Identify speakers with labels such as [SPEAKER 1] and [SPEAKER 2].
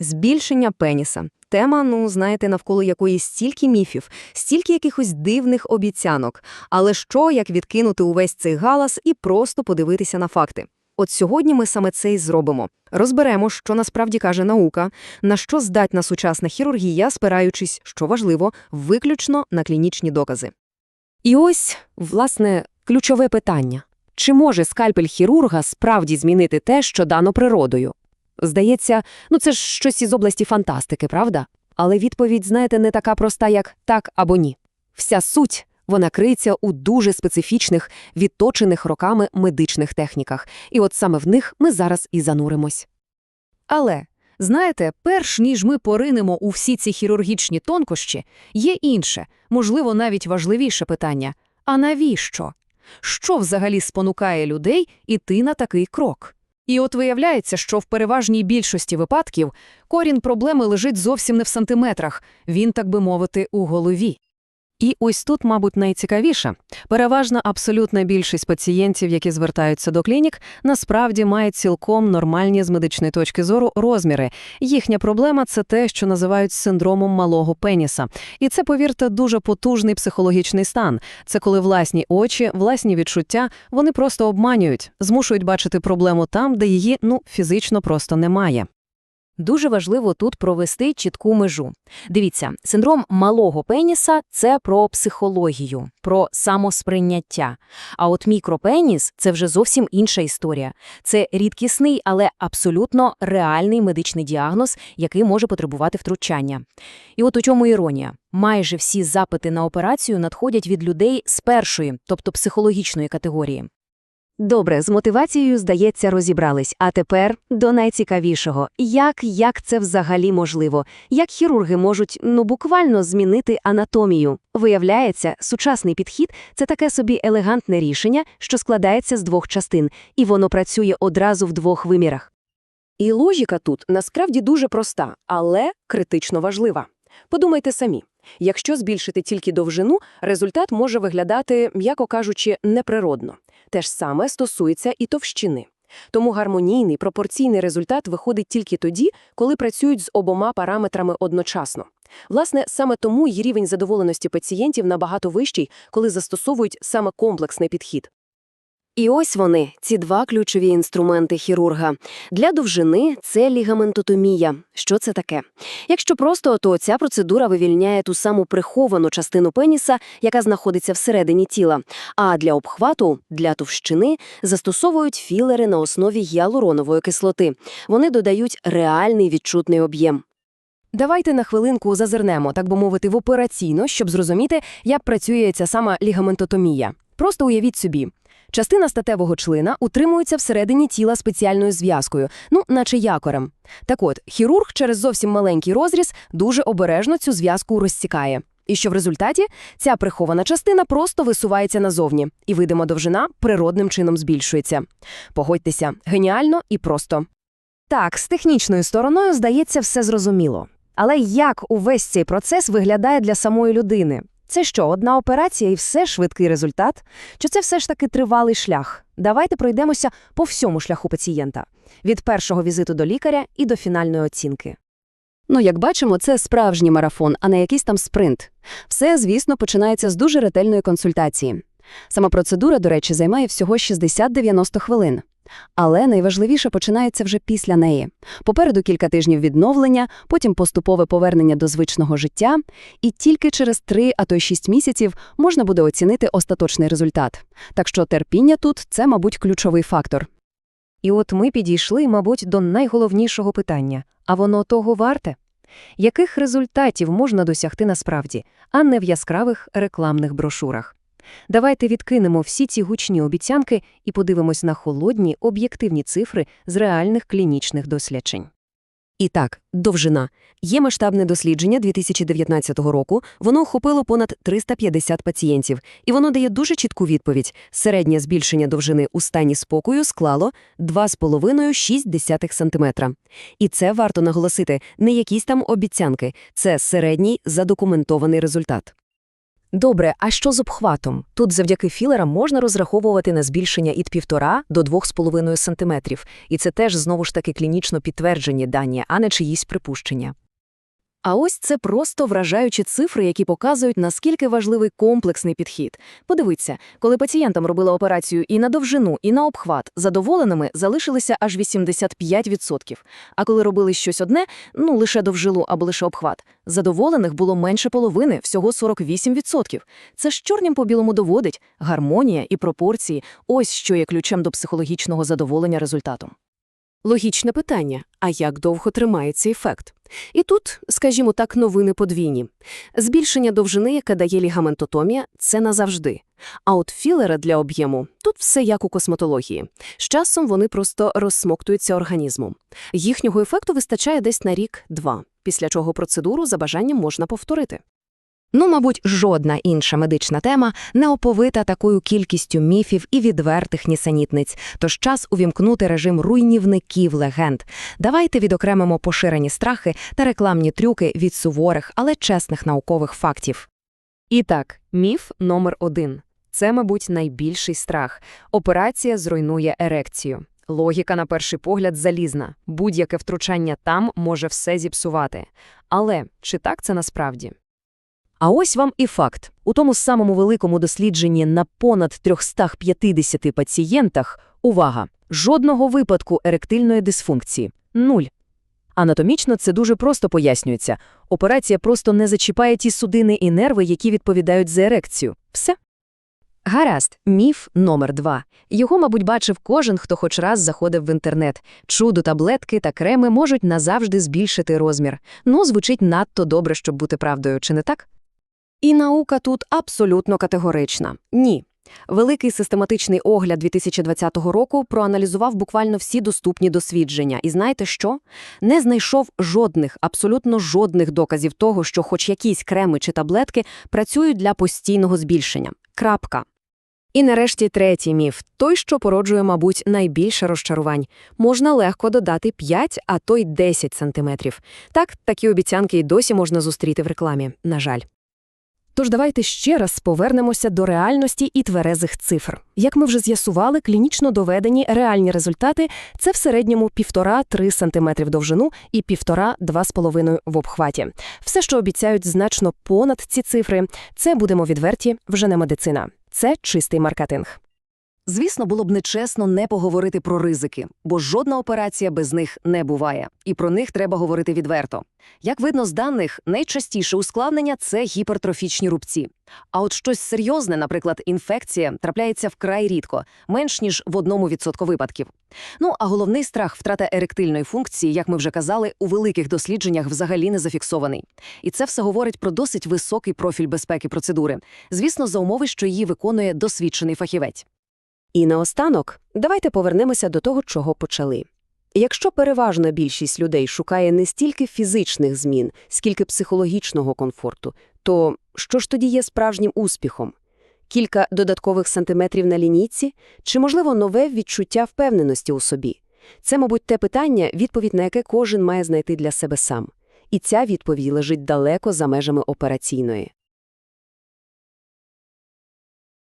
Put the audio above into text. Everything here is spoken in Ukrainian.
[SPEAKER 1] Збільшення пеніса. Тема, ну, знаєте, навколо якої стільки міфів, стільки якихось дивних обіцянок. Але що, як відкинути увесь цей галас і просто подивитися на факти? От сьогодні ми саме це і зробимо. Розберемо, що насправді каже наука, на що здатна сучасна хірургія, спираючись, що важливо, виключно на клінічні докази.
[SPEAKER 2] І ось, власне, ключове питання. Чи може скальпель хірурга справді змінити те, що дано природою? Здається, ну це ж щось із області фантастики, правда? Але відповідь, знаєте, не така проста, як так або ні. Вся суть вона криється у дуже специфічних, відточених роками медичних техніках. І от саме в них ми зараз і зануримось.
[SPEAKER 3] Але, знаєте, перш ніж ми поринемо у всі ці хірургічні тонкощі, є інше, можливо, навіть важливіше питання – а навіщо? Що взагалі спонукає людей іти на такий крок? І от виявляється, що в переважній більшості випадків корінь проблеми лежить зовсім не в сантиметрах, він, так би мовити, у голові.
[SPEAKER 4] І ось тут, мабуть, найцікавіше. Переважна абсолютна більшість пацієнтів, які звертаються до клінік, насправді мають цілком нормальні з медичної точки зору розміри. Їхня проблема – це те, що називають синдромом малого пеніса. І це, повірте, дуже потужний психологічний стан. Це коли власні очі, власні відчуття, вони просто обманюють, змушують бачити проблему там, де її, ну, фізично просто немає.
[SPEAKER 1] Дуже важливо тут провести чітку межу. Дивіться, синдром малого пеніса – це про психологію, про самосприйняття. А от мікропеніс – це вже зовсім інша історія. Це рідкісний, але абсолютно реальний медичний діагноз, який може потребувати втручання. І от у чому іронія. Майже всі запити на операцію надходять від людей з першої, тобто психологічної категорії.
[SPEAKER 2] Добре, з мотивацією, здається, розібрались. А тепер до найцікавішого. Як, як це взагалі можливо? Як хірурги можуть, ну, буквально змінити анатомію? Виявляється, сучасний підхід – це таке собі елегантне рішення, що складається з двох частин, і воно працює одразу в двох вимірах.
[SPEAKER 5] І логіка тут насправді дуже проста, але критично важлива. Подумайте самі. Якщо збільшити тільки довжину, результат може виглядати, м'яко кажучи, неприродно. Те ж саме стосується і товщини. Тому гармонійний, пропорційний результат виходить тільки тоді, коли працюють з обома параметрами одночасно. Власне, саме тому й рівень задоволеності пацієнтів набагато вищий, коли застосовують саме комплексний підхід.
[SPEAKER 2] І ось вони, ці два ключові інструменти хірурга. Для довжини – це лігаментотомія. Що це таке? Якщо просто, то ця процедура вивільняє ту саму приховану частину пеніса, яка знаходиться всередині тіла. А для обхвату, для товщини, застосовують філери на основі гіалуронової кислоти. Вони додають реальний відчутний об'єм.
[SPEAKER 1] Давайте на хвилинку зазирнемо, так би мовити, в операційно, щоб зрозуміти, як працює ця сама лігаментотомія. Просто уявіть собі. Частина статевого члена утримується всередині тіла спеціальною зв'язкою, ну, наче якорем. Так от, хірург через зовсім маленький розріз дуже обережно цю зв'язку розсікає. І що в результаті ця прихована частина просто висувається назовні, і видима довжина природним чином збільшується. Погодьтеся, геніально і просто. Так, з технічною стороною, здається, все зрозуміло. Але як увесь цей процес виглядає для самої людини? Це що, одна операція і все швидкий результат? Чи це все ж таки тривалий шлях? Давайте пройдемося по всьому шляху пацієнта. Від першого візиту до лікаря і до фінальної оцінки.
[SPEAKER 2] Ну, як бачимо, це справжній марафон, а не якийсь там спринт. Все, звісно, починається з дуже ретельної консультації. Сама процедура, до речі, займає всього 60-90 хвилин. Але найважливіше починається вже після неї. Попереду кілька тижнів відновлення, потім поступове повернення до звичного життя, і тільки через 3, а то й 6 місяців можна буде оцінити остаточний результат. Так що терпіння тут – це, мабуть, ключовий фактор.
[SPEAKER 1] І от ми підійшли, мабуть, до найголовнішого питання – а воно того варте? Яких результатів можна досягти насправді, а не в яскравих рекламних брошурах? Давайте відкинемо всі ці гучні обіцянки і подивимось на холодні, об'єктивні цифри з реальних клінічних досліджень.
[SPEAKER 2] І так, довжина. Є масштабне дослідження 2019 року, воно охопило понад 350 пацієнтів, і воно дає дуже чітку відповідь. Середнє збільшення довжини у стані спокою склало 2,5-6 см. І це варто наголосити, не якісь там обіцянки, це середній задокументований результат.
[SPEAKER 5] Добре, а що з обхватом? Тут завдяки філерам можна розраховувати на збільшення від 1,5 до 2,5 см. І це теж знову ж таки клінічно підтверджені дані, а не чиїсь припущення.
[SPEAKER 2] А ось це просто вражаючі цифри, які показують, наскільки важливий комплексний підхід. Подивіться, коли пацієнтам робили операцію і на довжину, і на обхват, задоволеними залишилися аж 85%. А коли робили щось одне, ну лише довжилу або лише обхват, задоволених було менше половини, всього 48%. Це ж чорнім по білому доводить гармонія і пропорції – ось що є ключем до психологічного задоволення результатом.
[SPEAKER 5] Логічне питання, а як довго тримається ефект? І тут, скажімо так, новини подвійні. Збільшення довжини, яке дає лігаментотомія, це назавжди. А от філери для об'єму – тут все як у косметології. З часом вони просто розсмоктуються організмом. Їхнього ефекту вистачає десь на рік-два, після чого процедуру за бажанням можна повторити.
[SPEAKER 2] Ну, мабуть, жодна інша медична тема не оповита такою кількістю міфів і відвертих нісенітниць, тож час увімкнути режим руйнівників легенд. Давайте відокремимо поширені страхи та рекламні трюки від суворих, але чесних наукових фактів.
[SPEAKER 1] І так, міф номер один. Це, мабуть, найбільший страх. Операція зруйнує ерекцію. Логіка, на перший погляд, залізна. Будь-яке втручання там може все зіпсувати. Але чи так це насправді?
[SPEAKER 5] А ось вам і факт. У тому самому великому дослідженні на понад 350 пацієнтах, увага, жодного випадку еректильної дисфункції. Нуль. Анатомічно це дуже просто пояснюється. Операція просто не зачіпає ті судини і нерви, які відповідають за ерекцію. Все. Гаразд, міф номер два. Його, мабуть, бачив кожен, хто хоч раз заходив в інтернет. Чудо таблетки та креми можуть назавжди збільшити розмір. Ну, звучить надто добре, щоб бути правдою, чи не так? І наука тут абсолютно категорична. Ні. Великий систематичний огляд 2020 року проаналізував буквально всі доступні дослідження. І знаєте що? Не знайшов жодних, абсолютно жодних доказів того, що хоч якісь креми чи таблетки працюють для постійного збільшення. Крапка. І нарешті третій міф – той, що породжує, мабуть, найбільше розчарувань. Можна легко додати 5, а то й 10 сантиметрів. Так, такі обіцянки й досі можна зустріти в рекламі, на жаль. Тож давайте ще раз повернемося до реальності і тверезих цифр. Як ми вже з'ясували, клінічно доведені реальні результати – це в середньому 1,5-3 см довжину і 1,5-2,5 в обхваті. Все, що обіцяють значно понад ці цифри, це, будемо відверті, вже не медицина. Це чистий маркетинг.
[SPEAKER 2] Звісно, було б нечесно не поговорити про ризики, бо жодна операція без них не буває, і про них треба говорити відверто. Як видно з даних, найчастіше ускладнення – це гіпертрофічні рубці. А от щось серйозне, наприклад, інфекція, трапляється вкрай рідко, менш ніж в одному відсотку випадків. Ну, а головний страх – втрата еректильної функції, як ми вже казали, у великих дослідженнях взагалі не зафіксований. І це все говорить про досить високий профіль безпеки процедури. Звісно, за умови, що її виконує досвідчений фахівець.
[SPEAKER 5] І наостанок, давайте повернемося до того, чого почали. Якщо переважна більшість людей шукає не стільки фізичних змін, скільки психологічного комфорту, то що ж тоді є справжнім успіхом? Кілька додаткових сантиметрів на лінійці? Чи, можливо, нове відчуття впевненості у собі? Це, мабуть, те питання, відповідь на яке кожен має знайти для себе сам. І ця відповідь лежить далеко за межами операційної.